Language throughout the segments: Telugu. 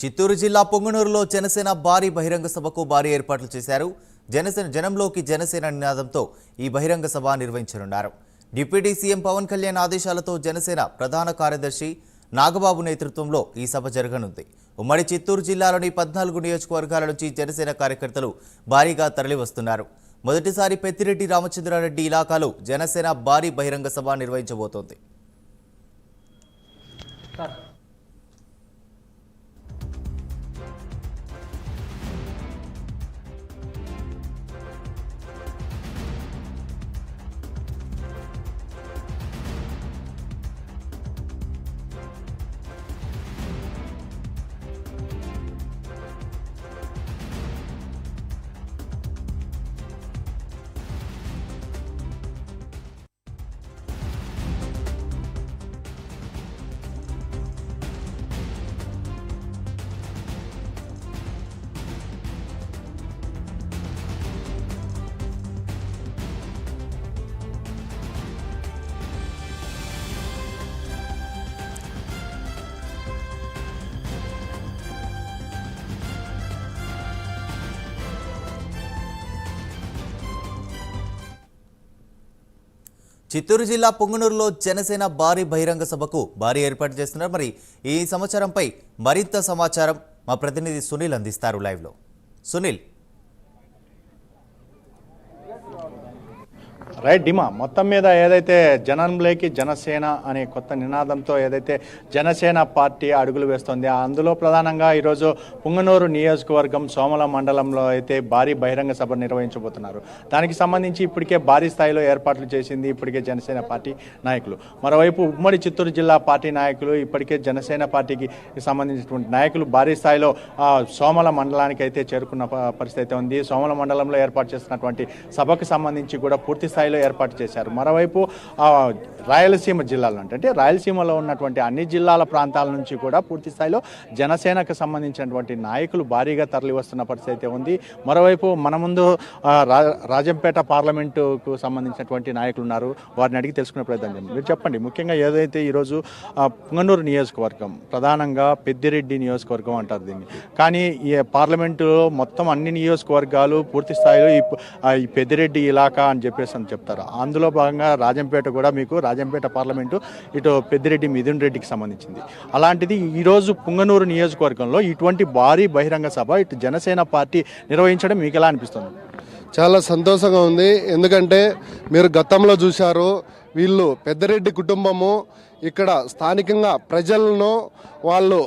చిత్తూరు జిల్లా పొంగనూరులో జనసేన భారీ బహిరంగ సభకు భారీ ఏర్పాట్లు చేశారు. జనసేన జనంలోకి జనసేన నినాదంతో ఈ బహిరంగ సభ నిర్వహించనున్నారు. డిప్యూటీ సీఎం పవన్ కళ్యాణ్ ఆదేశాలతో జనసేన ప్రధాన కార్యదర్శి నాగబాబు నేతృత్వంలో ఈ సభ జరగనుంది. ఉమ్మడి చిత్తూరు జిల్లాలోని పద్నాలుగు నియోజకవర్గాల నుంచి జనసేన కార్యకర్తలు భారీగా తరలివస్తున్నారు. మొదటిసారి పెద్దిరెడ్డి రామచంద్రారెడ్డి ఇలాకాలో జనసేన భారీ బహిరంగ సభ నిర్వహించబోతోంది. చిత్తూరు జిల్లా పొంగునూరులో జనసేన భారీ బహిరంగ సభకు భారీ ఏర్పాటు చేస్తున్నారు. మరి ఈ సమాచారంపై మరింత సమాచారం మా ప్రతినిధి సునీల్ అందిస్తారు లైవ్లో. సునీల్ రైట్ డిమా మొత్తం మీద ఏదైతే జనంలోకి జనసేన అనే కొత్త నినాదంతో ఏదైతే జనసేన పార్టీ అడుగులు వేస్తోంది అందులో ప్రధానంగా ఈరోజు పుంగనూరు నియోజకవర్గం సోమల మండలంలో అయితే భారీ బహిరంగ సభ నిర్వహించబోతున్నారు. దానికి సంబంధించి ఇప్పటికే భారీ స్థాయిలో ఏర్పాట్లు చేసింది ఇప్పటికే జనసేన పార్టీ నాయకులు. మరోవైపు ఉమ్మడి చిత్తూరు జిల్లా పార్టీ నాయకులు ఇప్పటికే జనసేన పార్టీకి సంబంధించినటువంటి నాయకులు భారీ స్థాయిలో సోమల మండలానికి అయితే చేరుకున్న పరిస్థితి అయితే ఉంది. సోమల మండలంలో ఏర్పాటు చేస్తున్నటువంటి సభకు సంబంధించి కూడా పూర్తి స్థాయిలో ఏర్పాటు చేశారు. మరోవైపు రాయలసీమ జిల్లాలో అంటే రాయలసీమలో ఉన్నటువంటి అన్ని జిల్లాల ప్రాంతాల నుంచి కూడా పూర్తి స్థాయిలో జనసేనకు సంబంధించినటువంటి నాయకులు భారీగా తరలి వస్తున్న పరిస్థితి అయితే ఉంది. మరోవైపు మన ముందు రా- రాజంపేట పార్లమెంటుకు సంబంధించినటువంటి నాయకులు ఉన్నారు. వారిని అడిగి తెలుసుకునే ప్రయత్నం చేయండి మీరు చెప్పండి ముఖ్యంగా ఏదైతే ఈరోజు పుంగనూరు నియోజకవర్గం ప్రధానంగా పెద్దిరెడ్డి నియోజకవర్గం అంటారు దీన్ని. కానీ ఈ పార్లమెంటులో మొత్తం అన్ని నియోజకవర్గాలు పూర్తి స్థాయిలో ఈ పెద్దిరెడ్డి ఇలాకా అని చెప్పేసి అని చెప్తారు. అందులో భాగంగా రాజంపేట కూడా మీకు రాజంపేట పార్లమెంటు ఇటు పెద్దిరెడ్డి మిథున్ రెడ్డికి సంబంధించింది. అలాంటిది ఈరోజు పుంగనూరు నియోజకవర్గంలో ఇటువంటి భారీ బహిరంగ సభ ఇటు జనసేన పార్టీ నిర్వహించడం మీకు ఎలా అనిపిస్తుంది? చాలా సంతోషంగా ఉంది. ఎందుకంటే మీరు గతంలో చూశారు వీళ్ళు పెద్దరెడ్డి కుటుంబము ఇక్కడ స్థానికంగా ప్రజలను వాళ్ళు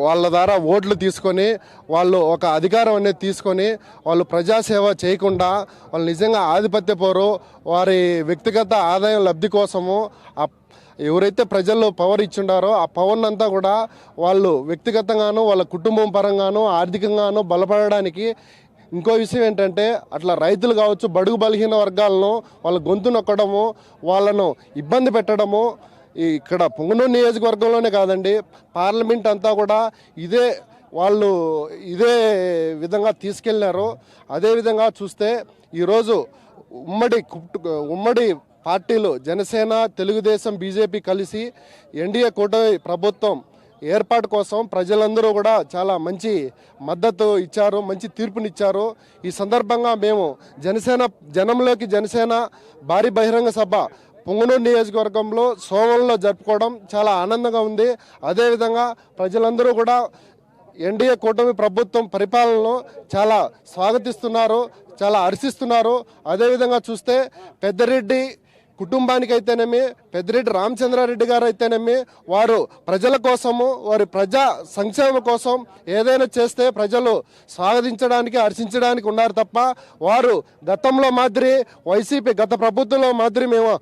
వాళ్ళ ద్వారా ఓట్లు తీసుకొని వాళ్ళు ఒక అధికారం అనేది తీసుకొని వాళ్ళు ప్రజాసేవ చేయకుండా వాళ్ళు నిజంగా ఆధిపత్య పోరు వారి వ్యక్తిగత ఆదాయం లబ్ధి కోసము ఆ ఎవరైతే ప్రజల్లో పవర్ ఇచ్చిండారో ఆ పవర్ని అంతా కూడా వాళ్ళు వ్యక్తిగతంగాను వాళ్ళ కుటుంబం పరంగాను ఆర్థికంగాను బలపడడానికి ఇంకో విషయం ఏంటంటే అట్లా రైతులు కావచ్చు బడుగు బలహీన వర్గాలను వాళ్ళ గొంతు నొక్కడము వాళ్ళను ఇబ్బంది పెట్టడము ఇక్కడ పొంగనూరు నియోజకవర్గంలోనే కాదండి పార్లమెంట్ అంతా కూడా ఇదే వాళ్ళు ఇదే విధంగా తీసుకెళ్ళినారు అదేవిధంగా చూస్తే ఈరోజు ఉమ్మడి ఉమ్మడి పార్టీలు జనసేన తెలుగుదేశం బీజేపీ కలిసి ఎన్డీఏ కూటమి ప్రభుత్వం ఏర్పాటు కోసం ప్రజలందరూ కూడా చాలా మంచి మద్దతు ఇచ్చారు మంచి తీర్పునిచ్చారు. ఈ సందర్భంగా మేము జనసేన జనంలోకి జనసేన భారీ బహిరంగ సభ పొంగనూరు నియోజకవర్గంలో సోమంలో జరుపుకోవడం చాలా ఆనందంగా ఉంది. అదేవిధంగా ప్రజలందరూ కూడా ఎన్డీఏ కూటమి ప్రభుత్వం పరిపాలనను చాలా స్వాగతిస్తున్నారు చాలా హర్షిస్తున్నారు అదేవిధంగా చూస్తే పెద్దరెడ్డి కుటుంబానికి అయితేనేమి పెద్దిరెడ్డి రామచంద్రారెడ్డి గారు అయితేనేమి వారు ప్రజల కోసము వారి ప్రజా సంక్షేమం కోసం ఏదైనా చేస్తే ప్రజలు స్వాగతించడానికి హర్షించడానికి ఉన్నారు తప్ప వారు గతంలో మాదిరి వైసీపీ గత ప్రభుత్వంలో మాదిరి మేము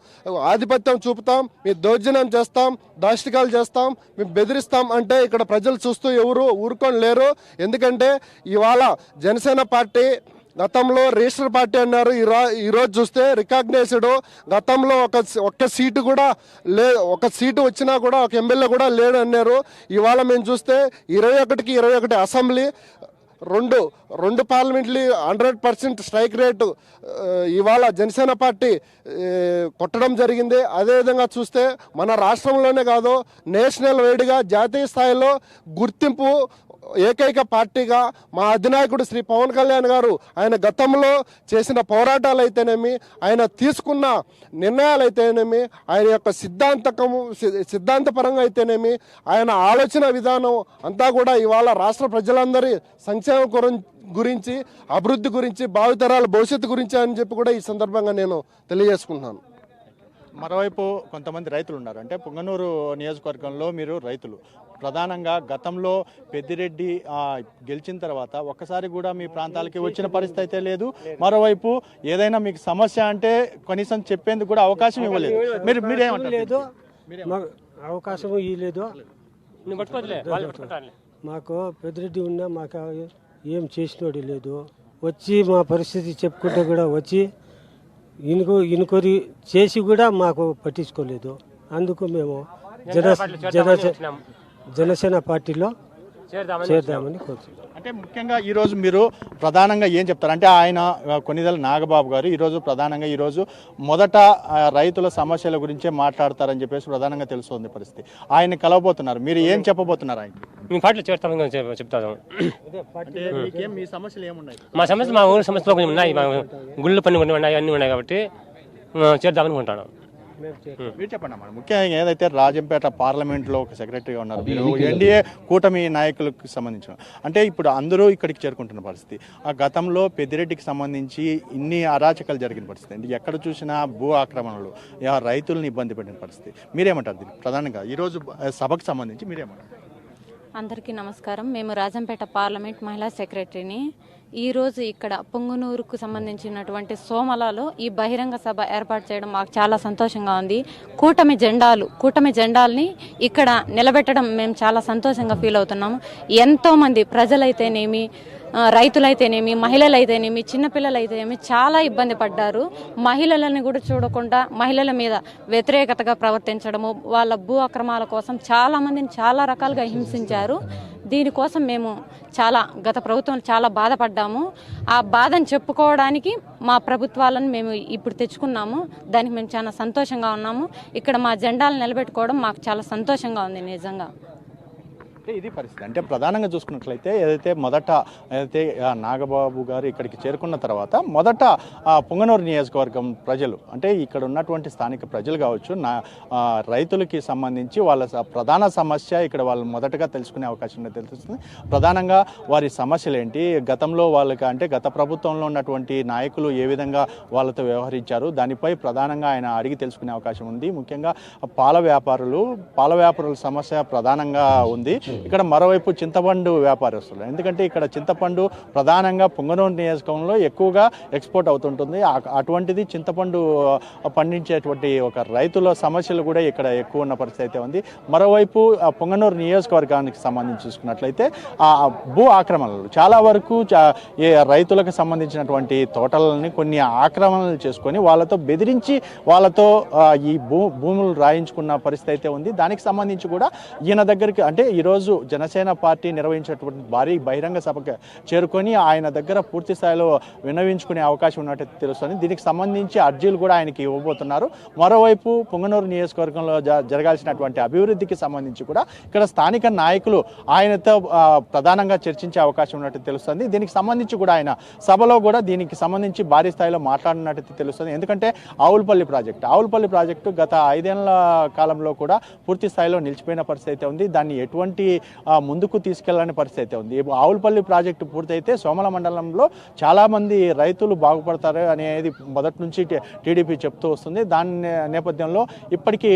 ఆధిపత్యం చూపుతాం మీ దౌర్జన్యం చేస్తాం దాష్టికాలు చేస్తాం మేము బెదిరిస్తాం అంటే ఇక్కడ ప్రజలు చూస్తూ ఎవరు ఊరుకొని లేరు. ఎందుకంటే ఇవాళ జనసేన పార్టీ గతంలో రిజిస్టర్ పార్టీ అన్నారు. ఈ ఈరోజు చూస్తే రికాగ్నైజ్డ్ గతంలో ఒక ఒక్క సీటు కూడా లే ఒక సీటు వచ్చినా కూడా ఒక ఎమ్మెల్యే కూడా లేడు అన్నారు. ఇవాళ మేము చూస్తే ఇరవై ఒకటికి ఇరవై ఒకటి అసెంబ్లీ రెండు రెండు పార్లమెంట్లు హండ్రెడ్ పర్సెంట్ స్ట్రైక్ రేటు ఇవాళ జనసేన పార్టీ కొట్టడం జరిగింది. అదేవిధంగా చూస్తే మన రాష్ట్రంలోనే కాదు నేషనల్ వైడ్గా జాతీయ స్థాయిలో గుర్తింపు ఏకైక పార్టీగా మా అధినాయకుడు శ్రీ పవన్ కళ్యాణ్ గారు ఆయన గతంలో చేసిన పోరాటాలు అయితేనేమి ఆయన తీసుకున్న నిర్ణయాలు అయితేనేమి ఆయన యొక్క సిద్ధాంతకము సి- సిద్ధాంతపరంగా అయితేనేమి ఆయన ఆలోచన విధానం అంతా కూడా ఇవాళ రాష్ట్ర ప్రజలందరి సంక్షేమం గురించి అభివృద్ధి గురించి భావితరాల భవిష్యత్తు గురించి అని చెప్పి కూడా ఈ సందర్భంగా నేను తెలియజేసుకుంటున్నాను. మరోవైపు కొంతమంది రైతులు ఉన్నారు అంటే పొంగనూరు నియోజకవర్గంలో మీరు రైతులు. ప్రధానంగా గతంలో పెద్దిరెడ్డి గెలిచిన తర్వాత ఒక్కసారి కూడా మీ ప్రాంతాలకి వచ్చిన పరిస్థితి అయితే లేదు. మరోవైపు ఏదైనా మీకు సమస్య అంటే కనీసం చెప్పేందుకు కూడా అవకాశం ఇవ్వలేదు. మీరు మీరేమంటారు? లేదు. మాకు అవకాశం ఇవ్వలేదు. మాకు పెద్దిరెడ్డి ఉన్నా మాకు ఏం చేసినోడు లేదు. వచ్చి మా పరిస్థితి చెప్పుకుంటే కూడా వచ్చి ఇనుకో ఇనుకొని చేసి కూడా మాకు పట్టించుకోలేదు. అందుకు మేము జన జన జనసేన పార్టీలో చేద్దామని కోరుతున్నాం. అంటే ముఖ్యంగా ఈ రోజు మీరు ప్రధానంగా ఏం చెప్తారు? అంటే ఆయన కొన్నిదల నాగబాబు గారు ఈరోజు ప్రధానంగా ఈరోజు మొదట రైతుల సమస్యల గురించే మాట్లాడతారని చెప్పేసి ప్రధానంగా తెలుస్తుంది పరిస్థితి. ఆయన కలవబోతున్నారు. మీరు ఏం చెప్పబోతున్నారు ఆయన మేము పాటలు చేస్తామని చెప్తాము అంటే మీకేం మీ సమస్యలు ఏమున్నాయి? మా సమస్య మా ఊరి సమస్యలు కొంచెం ఉన్నాయి. మా గుళ్ళు పని కొన్ని ఉన్నాయి అన్నీ ఉన్నాయి కాబట్టి చేద్దామనుకుంటాను మీరు చెప్పండి అమ్మా ముఖ్యంగా. ఏదైతే రాజంపేట పార్లమెంట్లో ఒక సెక్రటరీగా ఉన్నారు మీరు ఎన్డీఏ కూటమి నాయకులకు సంబంధించిన అంటే ఇప్పుడు అందరూ ఇక్కడికి చేరుకుంటున్న పరిస్థితి. ఆ గతంలో పెద్దిరెడ్డికి సంబంధించి ఇన్ని అరాచకాలు జరిగిన పరిస్థితి. అంటే ఎక్కడ చూసినా భూ ఆక్రమణలు రైతులను ఇబ్బంది పెట్టిన పరిస్థితి. మీరేమంటారు దీనికి ప్రధానంగా ఈరోజు సభకు సంబంధించి మీరేమంటారు? అందరికీ నమస్కారం. మేము రాజంపేట పార్లమెంట్ మహిళా సెక్రటరీని ఈరోజు ఇక్కడ పొంగునూరుకు సంబంధించినటువంటి సోమలలో ఈ బహిరంగ సభ ఏర్పాటు చేయడం మాకు చాలా సంతోషంగా ఉంది. కూటమి జెండాలు కూటమి జెండాల్ని ఇక్కడ నిలబెట్టడం మేము చాలా సంతోషంగా ఫీల్ అవుతున్నాము. ఎంతోమంది ప్రజలైతేనేమి రైతులైతేనేమి మహిళలైతేనేమి చిన్నపిల్లలైతేనేమి చాలా ఇబ్బంది పడ్డారు. మహిళలని కూడా చూడకుండా మహిళల మీద వ్యతిరేకతగా ప్రవర్తించడము వాళ్ళ భూ అక్రమాల కోసం చాలా మందిని చాలా రకాలుగా హింసించారు. దీనికోసం మేము చాలా గత ప్రభుత్వం చాలా బాధపడ్డాము. ఆ బాధను చెప్పుకోవడానికి మా ప్రభుత్వాలను మేము ఇప్పుడు తెచ్చుకున్నాము. దానికి మేము చాలా సంతోషంగా ఉన్నాము. ఇక్కడ మా జెండాలు నిలబెట్టుకోవడం మాకు చాలా సంతోషంగా ఉంది నిజంగా. అయితే ఇది పరిస్థితి. అంటే ప్రధానంగా చూసుకున్నట్లయితే ఏదైతే మొదట ఏదైతే నాగబాబు గారు ఇక్కడికి చేరుకున్న తర్వాత మొదట ఆ, పుంగనూరు నియోజకవర్గం ప్రజలు అంటే ఇక్కడ ఉన్నటువంటి స్థానిక ప్రజలు కావచ్చు నా రైతులకి సంబంధించి వాళ్ళ స- ప్రధాన సమస్య ఇక్కడ వాళ్ళు మొదటగా తెలుసుకునే అవకాశం తెలుస్తుంది. ప్రధానంగా వారి సమస్యలు ఏంటి? గతంలో వాళ్ళకి అంటే గత ప్రభుత్వంలో ఉన్నటువంటి నాయకులు ఏ విధంగా వాళ్ళతో వ్యవహరించారు? దానిపై ప్రధానంగా ఆయన అడిగి తెలుసుకునే అవకాశం ఉంది. ముఖ్యంగా పాల వ్యాపారులు పాల వ్యాపారుల సమస్య ప్రధానంగా ఉంది. ఇక్కడ మరోవైపు చింతపండు వ్యాపారస్తులు. ఎందుకంటే ఇక్కడ చింతపండు ప్రధానంగా పొంగనూరు నియోజకవర్గంలో ఎక్కువగా ఎక్స్పోర్ట్ అవుతుంటుంది. అటువంటిది చింతపండు పండించేటువంటి ఒక రైతుల సమస్యలు కూడా ఇక్కడ ఎక్కువ ఉన్న పరిస్థితి అయితే ఉంది. మరోవైపు పొంగనూరు నియోజకవర్గానికి సంబంధించి చూసుకున్నట్లయితే ఆ భూ ఆక్రమణలు. చాలా వరకు రైతులకు సంబంధించినటువంటి తోటలని కొన్ని ఆక్రమణలు చేసుకొని వాళ్ళతో బెదిరించి వాళ్ళతో ఈ భూ భూములు రాయించుకున్న పరిస్థితి అయితే ఉంది. దానికి సంబంధించి కూడా ఈయన దగ్గరికి అంటే ఈరోజు జనసేన పార్టీ నిర్వహించినటువంటి భారీ బహిరంగ సభకు చేరుకొని ఆయన దగ్గర పూర్తి స్థాయిలో వినవించుకునే అవకాశం ఉన్నట్టు తెలుస్తుంది. దీనికి సంబంధించి అర్జీలు కూడా ఆయనకి ఇవ్వబోతున్నారు. మరోవైపు పొంగనూరు నియోజకవర్గంలో జ- జరగాల్సినటువంటి అభివృద్ధికి సంబంధించి కూడా ఇక్కడ స్థానిక నాయకులు ఆయనతో ప్రధానంగా చర్చించే అవకాశం ఉన్నట్టు తెలుస్తుంది. దీనికి సంబంధించి కూడా ఆయన సభలో కూడా దీనికి సంబంధించి భారీ స్థాయిలో మాట్లాడినట్టు తెలుస్తుంది. ఎందుకంటే ఆవులపల్లి ప్రాజెక్టు ఆవులపల్లి ప్రాజెక్టు గత ఐదేళ్ళ కాలంలో కూడా పూర్తి స్థాయిలో నిలిచిపోయిన పరిస్థితి అయితే ఉంది. దాన్ని ఎటువంటి ముందుకు తీసుకెళ్ళని పరిస్థితి అయితే ఉంది. ఆవులపల్లి ప్రాజెక్టు పూర్తయితే సోమల మండలంలో చాలామంది రైతులు బాగుపడతారు అనేది మొదటి నుంచి టీడీపీ చెప్తూ వస్తుంది. దాని నేపథ్యంలో ఇప్పటికీ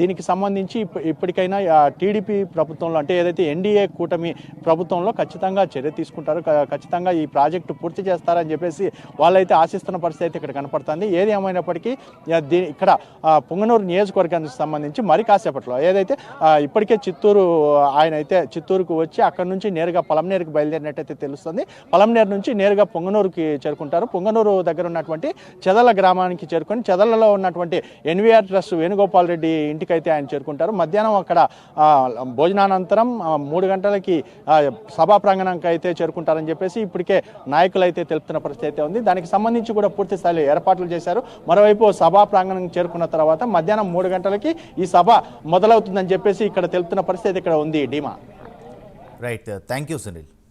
దీనికి సంబంధించి ఇప్ప- ఇప్పటికైనా టీడీపీ ప్రభుత్వంలో అంటే ఏదైతే ఎన్డీఏ కూటమి ప్రభుత్వంలో ఖచ్చితంగా చర్య తీసుకుంటారు. ఖచ్చితంగా ఈ ప్రాజెక్టు పూర్తి చేస్తారని చెప్పేసి వాళ్ళైతే ఆశిస్తున్న పరిస్థితి అయితే ఇక్కడ కనపడుతుంది. ఏది ఏమైనప్పటికీ దీని ఇక్కడ పొంగనూరు నియోజకవర్గానికి సంబంధించి మరి కాసేపట్లో ఏదైతే ఇప్పటికే చిత్తూరు ఆయన అయితే చిత్తూరుకు వచ్చి అక్కడ నుంచి నేరుగా పలంనేరుకి బయలుదేరినట్టయితే తెలుస్తుంది. పలంనేరు నుంచి నేరుగా పొంగనూరుకి చేరుకుంటారు. పొంగనూరు దగ్గర ఉన్నటువంటి చెదల గ్రామానికి చేరుకొని చెదలలో ఉన్నటువంటి ఎన్వీఆర్ ట్రస్ట్ వేణుగోపాల్ రెడ్డి ఇంటికైతే ఆయన చేరుకుంటారు. మధ్యాహ్నం అక్కడ భోజనానంతరం మూడు గంటలకి సభా ప్రాంగణంకి అయితే చేరుకుంటారని చెప్పేసి ఇప్పటికే నాయకులు అయితే తెలుపుతున్న పరిస్థితి అయితే ఉంది. దానికి సంబంధించి కూడా పూర్తి స్థాయిలో ఏర్పాట్లు చేశారు. మరోవైపు సభా ప్రాంగణం చేరుకున్న తర్వాత మధ్యాహ్నం మూడు గంటలకి ఈ సభ మొదలవుతుందని చెప్పేసి ఇక్కడ తెలుపుతున్న పరిస్థితి ఇక్కడ ఉంది. డీమా రైట్ థ్యాంక్ యూ సునీల్